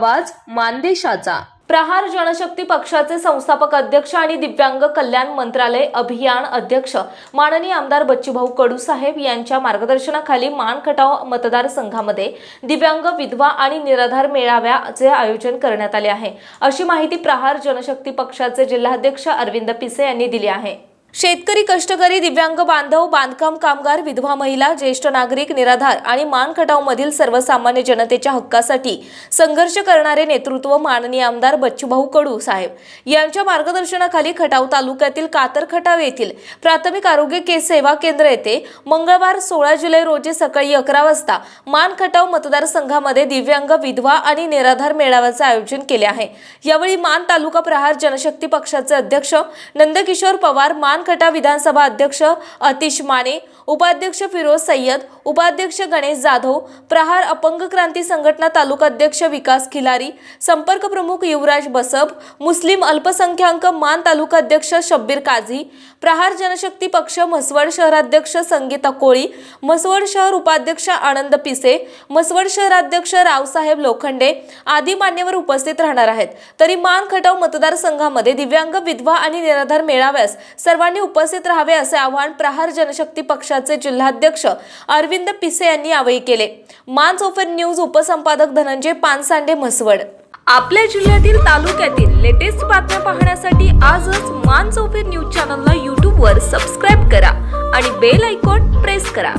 आवाज मानदेशाचा. प्रहार जनशक्ती पक्षाचे संस्थापक अध्यक्ष आणि दिव्यांग कल्याण मंत्रालय अभियान अध्यक्ष माननीय आमदार बच्चूभाऊ कडू साहेब यांच्या मार्गदर्शनाखाली मानखटाव मतदारसंघामध्ये दिव्यांग विधवा आणि निराधार मेळाव्याचे आयोजन करण्यात आले आहे. अशी माहिती प्रहार जनशक्ती पक्षाचे जिल्हाध्यक्ष अरविंद पिसे यांनी दिली आहे. शेतकरी कष्टकरी दिव्यांग बांधव बांधकाम कामगार विधवा महिला ज्येष्ठ नागरिक निराधार आणि मानखटावमधील सर्वसामान्य जनतेच्या हक्कासाठी संघर्ष करणारे नेतृत्व माननीय आमदार बच्चूभाऊ कडू साहेब. यांच्या मार्गदर्शनाखाली खटाव तालुक्यातील कातर खटाव येथील प्राथमिक आरोग्य के सेवा केंद्र येथे मंगळवार सोळा जुलै रोजी सकाळी अकरा वाजता मान खटाव मतदारसंघामध्ये दिव्यांग विधवा आणि निराधार मेळाव्याचे आयोजन केले आहे. यावेळी मान तालुका प्रहार जनशक्ती पक्षाचे अध्यक्ष नंदकिशोर पवार मान खटा विधानसभा अध्यक्ष अतिश माने उपाध्यक्ष फिरोज सय्यद उपाध्यक्ष गणेश जाधव प्रहार अपंग क्रांती संघटना तालुकाध्यक्ष विकास खिलारी संपर्क प्रमुख युवराज बसब मुस्लिम अल्पसंख्याक मान तालुकाध्यक्ष शब्बीर काझी प्रहार जनशक्ती पक्ष म्हसवड शहराध्यक्ष संगीता कोळी म्हसवड शहर उपाध्यक्ष आनंद पिसे म्हसवड शहराध्यक्ष रावसाहेब लोखंडे आदी मान्यवर उपस्थित राहणार आहेत. तरी मान खटाव मतदारसंघामध्ये दिव्यांग विधवा आणि निराधार मेळाव्यास सर्वांनी उपस्थित राहावे असे आवाहन प्रहार जनशक्ती पक्षाचे जिल्हाध्यक्ष अरविंद पिसे यांनी यावेळी केले. मान्स ओफर न्यूज उपसंपादक धनंजय पानसांडे म्हसवड. आपल्या जिल्ह्यातील तालुक्यातील लेटेस्ट बातम्या पाहण्यासाठी आजच मान चौफेर न्यूज चॅनलला यूट्यूबवर सबस्क्राईब करा आणि बेल आयकॉन प्रेस करा.